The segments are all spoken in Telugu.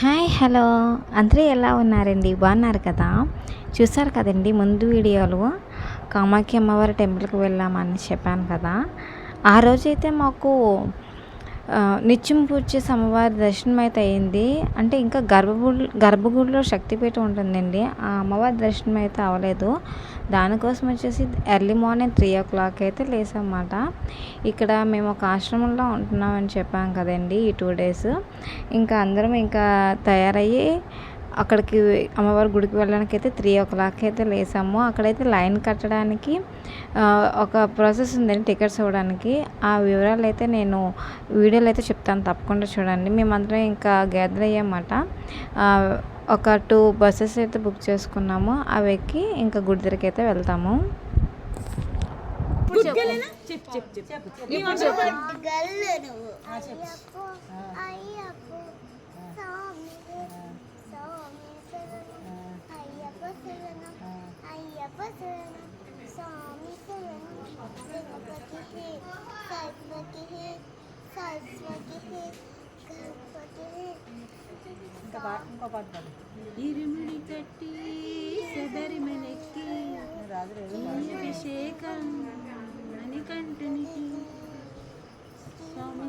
Hi hello. అందరూ ఎలా ఉన్నారండి? బాగున్నారు కదా? చూసారు కదండి ముందు వీడియోలో? కామాఖ్య అమ్మవారి టెంపుల్కి వెళ్ళామని చెప్పాను కదా. ఆ రోజైతే మాకు నిత్యం పూజ అమ్మవారి దర్శనం అయితే అయింది అంటే ఇంకా గర్భగుడి గర్భగుడిలో శక్తిపీఠం ఉంటుందండి. ఆ అమ్మవారి దర్శనం అయితే అవ్వలేదు దానికోసం వచ్చేసి early morning three o'clock అయితే లేసామన్నమాట. ఇక్కడ మేము ఒక ఆశ్రమంలో ఉంటున్నామని చెప్పాం కదండి ఈ టూ డేస్. ఇంకా అందరం ఇంకా తయారయ్యి అక్కడికి అమ్మవారి గుడికి వెళ్ళడానికి అయితే త్రీ ఓ క్లాక్ అయితే లేసాము. అక్కడైతే లైన్ కట్టడానికి ఒక ప్రాసెస్ ఉందండి టికెట్స్ ఇవ్వడానికి. ఆ వివరాలు అయితే నేను వీడియోలో అయితే చెప్తాను తప్పకుండా చూడండి. మేమందరం ఇంకా గ్యాదర్ అయ్యామన్నమాట ఆ, ఒక టూ బస్సెస్ అయితే బుక్ చేసుకున్నాము. అవి ఎక్కి ఇంకా గుడి దగ్గరికి అయితే వెళ్తాము. గల్లు నువ్వు అయ్యప్ప. సరస్వతి హే సరస్వతి హే గణపతి హే ఇరుముడి కట్టి శబరిమలెక్కి అభిషేకం స్వామి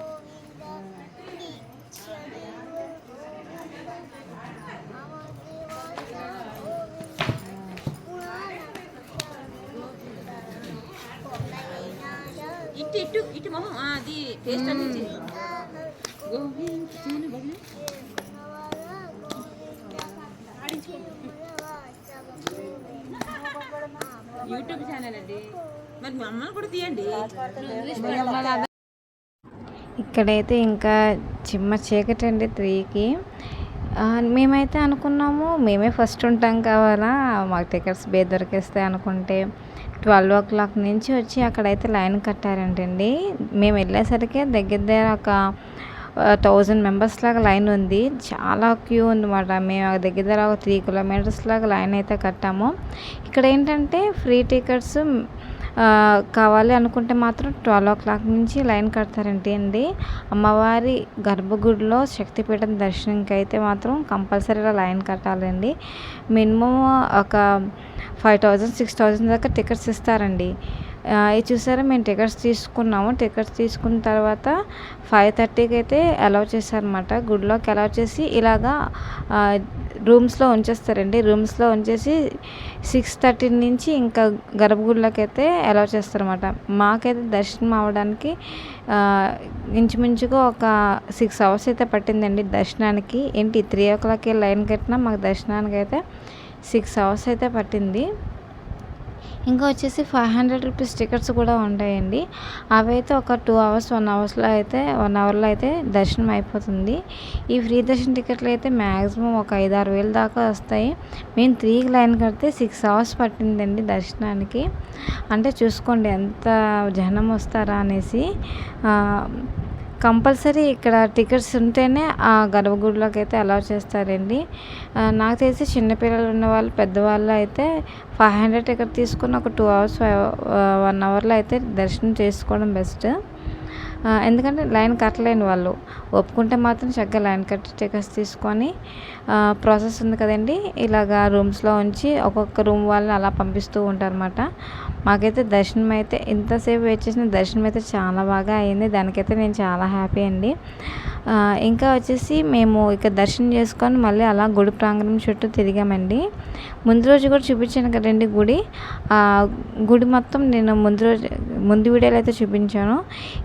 ఇటు ఇటు ఇటు మొహం. అది టేస్ట్ అనేది. యూట్యూబ్ ఛానల్ అండి. మరి మమ్మల్ని కూడా తీయండి. ఇక్కడైతే ఇంకా చిమ్మ చీకటి అండి త్రీకి. మేమైతే అనుకున్నాము మేమే ఫస్ట్ ఉంటాం కావాలా మాకు టికెట్స్ బే దొరికేస్తాయి అనుకుంటే. ట్వెల్వ్ ఓ క్లాక్ నుంచి వచ్చి అక్కడైతే లైన్ కట్టారంటండి. మేము వెళ్ళేసరికి దగ్గర దగ్గర ఒక థౌజండ్ మెంబర్స్ లాగా లైన్ ఉంది. చాలా క్యూ ఉందన్నమాట. మేము దగ్గర దగ్గర ఒక త్రీ కిలోమీటర్స్ లాగా లైన్ అయితే కట్టాము. ఇక్కడ ఏంటంటే ఫ్రీ టికెట్స్ కావాలి అనుకుంటే మాత్రం ట్వెల్వ్ ఓ క్లాక్ నుంచి లైన్ కడతారంటే అండి. అమ్మవారి గర్భగుడిలో శక్తిపీఠం దర్శనంకి అయితే మాత్రం కంపల్సరీగా లైన్ కట్టాలండి. మినిమం ఒక ఫైవ్ థౌజండ్ సిక్స్ థౌజండ్ దాకా టికెట్స్ ఇస్తారండి. ఇది చూసారా మేము టికెట్స్ తీసుకున్నాము. టికెట్స్ తీసుకున్న తర్వాత ఫైవ్ థర్టీకి అయితే అలౌ చేశారనమాట గుడిలోకి అలౌ చేసి ఇలాగా రూమ్స్లో ఉంచేస్తారండి. రూమ్స్లో ఉంచేసి సిక్స్ థర్టీ నుంచి ఇంకా గర్భగుడిలోకి అయితే అలౌ చేస్తారనమాట మాకైతే దర్శనం అవ్వడానికి ఇంచుమించుగా ఒక సిక్స్ అవర్స్ అయితే పట్టిందండి దర్శనానికి. ఏంటి త్రీ ఓ క్లాక్కి లైన్ కట్టినా మాకు దర్శనానికి అయితే సిక్స్ అవర్స్ అయితే పట్టింది. ఇంకా వచ్చేసి ఫైవ్ హండ్రెడ్ రూపీస్ టికెట్స్ కూడా ఉంటాయండి. అవి అయితే ఒక టూ అవర్స్ వన్ అవర్స్లో అయితే వన్ అవర్లో అయితే దర్శనం అయిపోతుంది. ఈ ఫ్రీ దర్శనం టికెట్లు అయితే మ్యాక్సిమం ఒక ఐదు ఆరు వేలు దాకా వస్తాయి. మేము త్రీకి లైన్ కడితే సిక్స్ అవర్స్ పట్టిందండి దర్శనానికి. అంటే చూసుకోండి ఎంత జనం వస్తారా అనేసి కంపల్సరీ ఇక్కడ టికెట్స్ ఉంటేనే ఆ గర్భగుడిలోకి అయితే అలౌ చేస్తారండి నాకు తెలిసి చిన్నపిల్లలు ఉన్న వాళ్ళు పెద్దవాళ్ళు అయితే ఫైవ్ హండ్రెడ్ టికెట్ తీసుకుని ఒక టూ అవర్స్ వన్ అవర్లో అయితే దర్శనం చేసుకోవడం బెస్ట్ ఎందుకంటే లైన్ కట్టలేని వాళ్ళు. ఒప్పుకుంటే మాత్రం చక్కగా లైన్ కట్టి టికెట్స్ తీసుకొని ప్రాసెస్ ఉంది కదండి. ఇలాగా రూమ్స్లో ఉంచి ఒక్కొక్క రూమ్ వాళ్ళని అలా పంపిస్తూ ఉంటారన్నమాట. మాకైతే దర్శనం అయితే ఇంతసేపు వెయిట్ చేసిన దర్శనం అయితే చాలా బాగా అయింది. దానికైతే నేను చాలా హ్యాపీ అండి. ఇంకా వచ్చేసి మేము ఇక దర్శనం చేసుకొని మళ్ళీ అలా గుడి ప్రాంగణం చుట్టూ తిరిగామండి. ముందు రోజు కూడా చూపించాను కదండి గుడి. గుడి మొత్తం నేను ముందు రోజు ముందు వీడియోలో అయితే చూపించాను.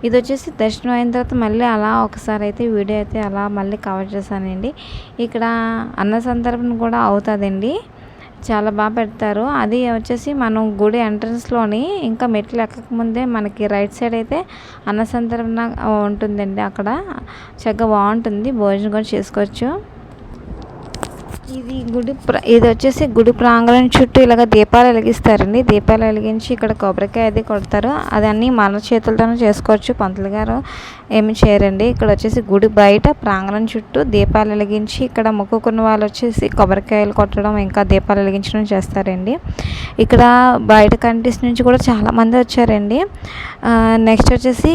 ఇది వచ్చేసి దర్శనం అయిన తర్వాత మళ్ళీ అలా ఒకసారి అయితే వీడియో అయితే అలా మళ్ళీ కవర్ చేశానండి. ఇక్కడ అన్న సందర్భం కూడా అవుతుందండి. చాలా బాగా పెడతారు. అది వచ్చేసి మనం గుడి ఎంట్రన్స్లోని ఇంకా మెట్లు ఎక్కక ముందే మనకి రైట్ సైడ్ అయితే అన్నసంతరణ ఉంటుందండి అక్కడ. చక్కగా బాగుంటుంది. భోజనం కూడా చేసుకోవచ్చు. ఇది గుడి ఇది వచ్చేసి గుడి ప్రాంగణం చుట్టూ ఇలాగ దీపాలు వెలిగిస్తారండి. దీపాలు వెలిగించి ఇక్కడ కొబ్బరికాయ అది కొడతారు. అదన్నీ మన చేతులతోనే చేసుకోవచ్చు. పంతులు గారు ఏమి చేయరండి. ఇక్కడ వచ్చేసి గుడి బయట ప్రాంగణం చుట్టూ దీపాలు వెలిగించి ఇక్కడ మొక్కుకున్న వాళ్ళు వచ్చేసి కొబ్బరికాయలు కొట్టడం ఇంకా దీపాలు వెలిగించడం చేస్తారండి. ఇక్కడ బయట కంట్రీస్ నుంచి కూడా చాలామంది వచ్చారండి. నెక్స్ట్ వచ్చేసి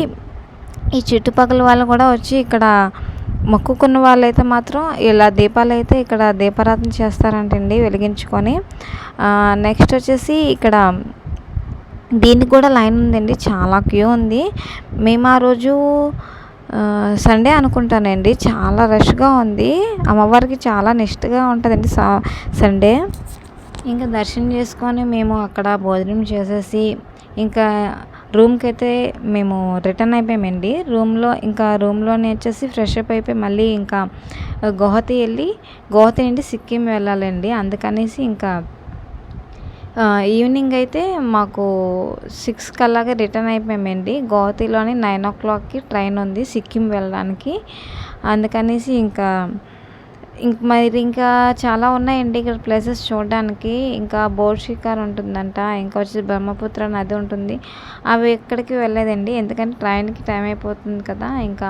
ఈ చుట్టుపక్కల వాళ్ళు కూడా వచ్చి ఇక్కడ మొక్కుకున్న వాళ్ళైతే మాత్రం ఇలా దీపాలు అయితే ఇక్కడ దీపారాధన చేస్తారంటండి వెలిగించుకొని. నెక్స్ట్ వచ్చేసి ఇక్కడ దీనికి కూడా లైన్ ఉందండి చాలా క్యూ ఉంది. మేము ఆ రోజు సండే అనుకుంటానండి చాలా రష్గా ఉంది. అమ్మవారికి చాలా నిష్ఠగా ఉంటుందండి సా సండే. ఇంకా దర్శనం చేసుకొని మేము అక్కడ భోజనం చేసేసి ఇంకా రూమ్కి అయితే మేము రిటర్న్ అయిపోయామండి. రూమ్లో ఇంకా రూమ్లోనే వచ్చేసి ఫ్రెష్ అప్ అయిపోయి మళ్ళీ ఇంకా గౌహతి వెళ్ళి గౌహతి నుండి సిక్కిం వెళ్ళాలండి. అందుకనేసి ఇంకా ఈవినింగ్ అయితే మాకు సిక్స్ కల్లాగా రిటర్న్ అయిపోయామండి. గౌహతిలోని నైన్ ఓ క్లాక్కి ట్రైన్ ఉంది సిక్కిం వెళ్ళడానికి. అందుకనేసి ఇంకా ఇంక మరి ఇంకా చాలా ఉన్నాయండి ఇక్కడ ప్లేసెస్ చూడడానికి. ఇంకా బోర్ షికార్ ఉంటుందంట ఇంకా వచ్చేసి బ్రహ్మపుత్ర నది ఉంటుంది. అవి ఎక్కడికి వెళ్ళలేదండి ఎందుకంటే ట్రైన్కి టైం అయిపోతుంది కదా. ఇంకా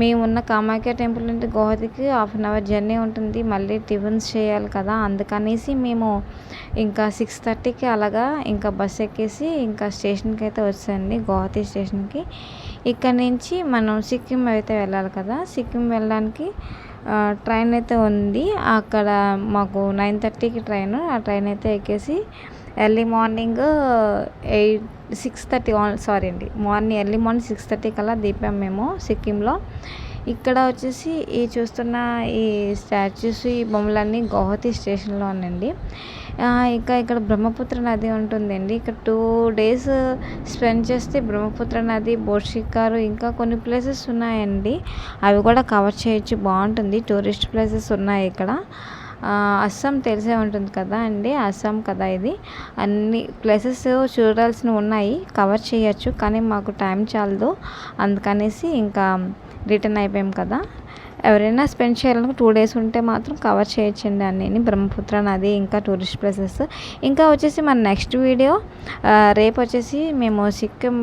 మేము ఉన్న కామాఖ్య టెంపుల్ నుండి గోహతికి హాఫ్ అన్ అవర్ జర్నీ ఉంటుంది. మళ్ళీ టిఫిన్స్ చేయాలి కదా. అందుకనేసి మేము ఇంకా సిక్స్ థర్టీకి అలాగా ఇంకా బస్ ఎక్కేసి ఇంకా స్టేషన్కి అయితే వచ్చాయండి గోహతి స్టేషన్కి ఇక్కడ నుంచి మనం సిక్కిం అయితే వెళ్ళాలి కదా. సిక్కిం వెళ్ళడానికి ట్రైన్ అయితే ఉంది. అక్కడ మాకు నైన్ థర్టీకి ట్రైన్. ఆ ట్రైన్ అయితే ఎక్కేసి early morning eight six thirty sorry అండి morning early morning six thirty కల్లా దీపాం మేము సిక్కింలో. ఇక్కడ వచ్చేసి ఈ చూస్తున్న ఈ స్టాచ్యూస్ ఈ బొమ్మలన్నీ గౌహతి స్టేషన్లో ఉందండి ఇంకా ఇక్కడ బ్రహ్మపుత్ర నది ఉంటుందండి. ఇక్కడ టూ డేస్ స్పెండ్ చేస్తే బ్రహ్మపుత్ర నది బోర్షికారు ఇంకా కొన్ని ప్లేసెస్ ఉన్నాయండి. అవి కూడా కవర్ చేయొచ్చు బాగుంటుంది. టూరిస్ట్ ప్లేసెస్ ఉన్నాయి ఇక్కడ. అస్సాం తెలిసే ఉంటుంది కదా అండి. అస్సాం కదా ఇది. అన్ని ప్లేసెస్ చూడాల్సినవి ఉన్నాయి. కవర్ చేయొచ్చు కానీ మాకు టైం చాలదు. అందుకనేసి ఇంకా రిటర్న్ అయిపోయాం కదా. ఎవరైనా స్పెండ్ చేయాలనుకో టూ డేస్ ఉంటే మాత్రం కవర్ చేయొచ్చండి అన్నీ. బ్రహ్మపుత్ర నది ఇంకా టూరిస్ట్ ప్లేసెస్. ఇంకా వచ్చేసి మన నెక్స్ట్ వీడియో రేపు వచ్చేసి మేము సిక్కిం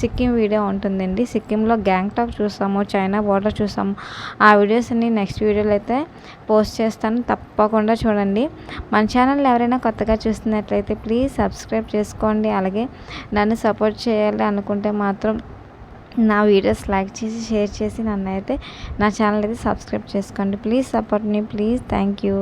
సిక్కిం వీడియో ఉంటుందండి. సిక్కింలో గ్యాంగ్టాక్ చూసాము చైనా బోర్డర్ చూసాము ఆ వీడియోస్ అన్ని నెక్స్ట్ వీడియోలో అయితే పోస్ట్ చేస్తాను. తప్పకుండా చూడండి. మన ఛానల్ ఎవరైనా కొత్తగా చూస్తున్నట్లయితే ప్లీజ్ సబ్స్క్రైబ్ చేసుకోండి. అలాగే నన్ను సపోర్ట్ చేయాలి అనుకుంటే మాత్రం నా వీడియోస్ లైక్ చేసి షేర్ చేసి నన్ను అయితే నా ఛానల్ అయితే సబ్స్క్రైబ్ చేసుకోండి. ప్లీజ్ సపోర్ట్ మీ ప్లీజ్. Thank you.